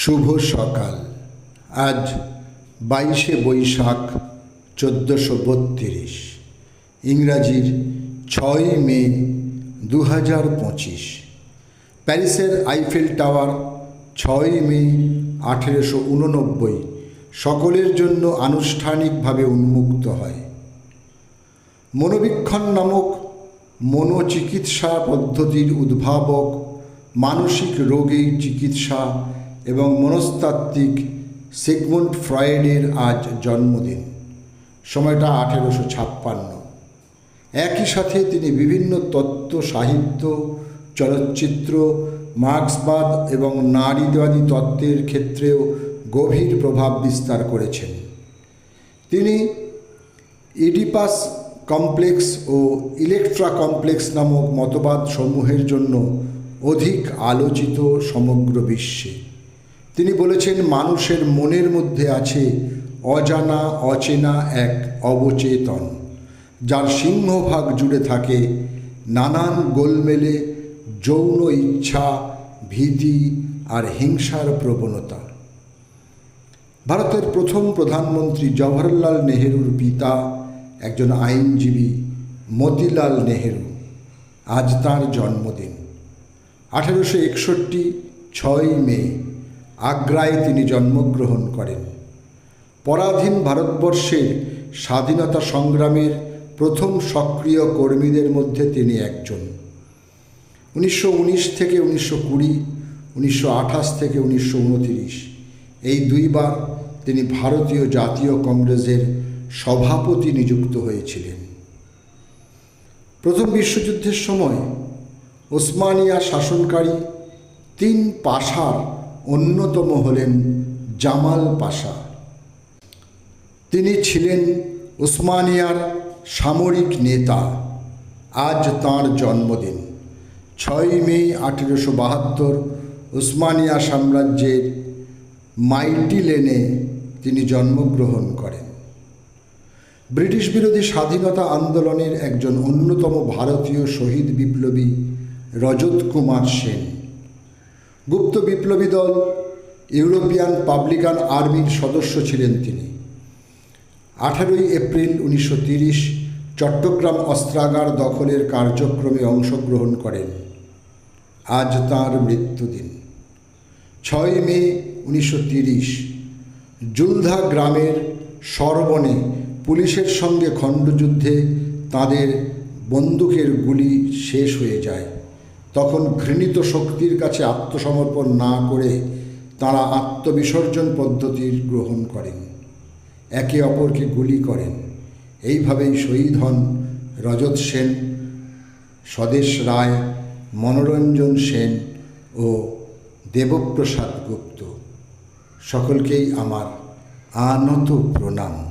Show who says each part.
Speaker 1: শুভ সকাল। আজ বাইশে বৈশাখ, চোদ্দোশো বত্রিশ। ইংরাজির ছয় মে দু হাজার পঁচিশ। প্যারিসের আইফেল টাওয়ার ছয় মে, আঠেরোশো উননব্বই। সকলের জন্য আনুষ্ঠানিকভাবে উন্মুক্ত হয়। মনোবীক্ষণ নামক মনোচিকিৎসা পদ্ধতির উদ্ভাবক মানসিক রোগের চিকিৎসা এবং মনস্তাত্ত্বিক সিগমুন্ড ফ্রয়েডের আজ জন্মদিন। সময়টা আঠেরোশো ছাপ্পান্ন। একই সাথে তিনি বিভিন্ন তত্ত্ব, সাহিত্য, চলচ্চিত্র, মার্ক্সবাদ এবং নারীবাদী তত্ত্বের ক্ষেত্রেও গভীর প্রভাব বিস্তার করেছেন। তিনি ইডিপাস কমপ্লেক্স ও ইলেকট্রা কমপ্লেক্স নামক মতবাদ সমূহের জন্য অধিক আলোচিত সমগ্র বিশ্বে। তিনি বলেছেন, মানুষের মনের মধ্যে আছে অজানা, অচেনা এক অবচেতন, যার সিংহভাগ জুড়ে থাকে নানান গোলমেলে, যৌন ইচ্ছা, ভীতি আর হিংসার প্রবণতা। ভারতের প্রথম প্রধানমন্ত্রী জওহরলাল নেহেরুর পিতা একজন আইনজীবী মতিলাল নেহেরু আজ তাঁর জন্মদিন। আঠেরোশো একষট্টি, ছয় মে আগ্রায় তিনি জন্মগ্রহণ করেন। পরাধীন ভারতবর্ষের স্বাধীনতা সংগ্রামের প্রথম সক্রিয় কর্মীদের মধ্যে তিনি একজন। উনিশশো উনিশ থেকে উনিশশো কুড়ি, উনিশশো থেকে উনিশশো এই দুইবার তিনি ভারতীয় জাতীয় কংগ্রেসের সভাপতি নিযুক্ত হয়েছিলেন। প্রথম বিশ্বযুদ্ধের সময় ওসমানিয়া শাসনকারী তিন পাশার অন্যতম হলেন জামাল পাশা। তিনি ছিলেন ওসমানিয়ার সামরিক নেতা। আজ তাঁর জন্মদিন। ছয় মে আঠেরোশো বাহাত্তর উসমানিয়া সাম্রাজ্যের মাইটি লেনে তিনি জন্মগ্রহণ করেন। ব্রিটিশ বিরোধী স্বাধীনতা আন্দোলনের একজন অন্যতম ভারতীয় শহীদ বিপ্লবী রজত কুমার সেন। গুপ্ত বিপ্লবী দল, ইউরোপিয়ান পাবলিকান আর্মির সদস্য ছিলেন তিনি। আঠারোই এপ্রিল উনিশশো চট্টগ্রাম অস্ত্রাগার দখলের কার্যক্রমে অংশগ্রহণ করেন। আজ তাঁর মৃত্যুদিন। ছয় মে উনিশশো জুলধা গ্রামের সরবনে পুলিশের সঙ্গে খণ্ডযুদ্ধে তাদের বন্দুকের গুলি শেষ হয়ে যায়। তখন ঘৃণিত শক্তির কাছে আত্মসমর্পণ না করে তারা আত্মবিসর্জন পদ্ধতির গ্রহণ করেন। একে অপরকে গুলি করেন। এইভাবেই শহীদ হন রজত সেন, স্বদেশ রায়, মনোরঞ্জন সেন ও দেবপ্রসাদ গুপ্ত। সকলকেই আমার আনত প্রণাম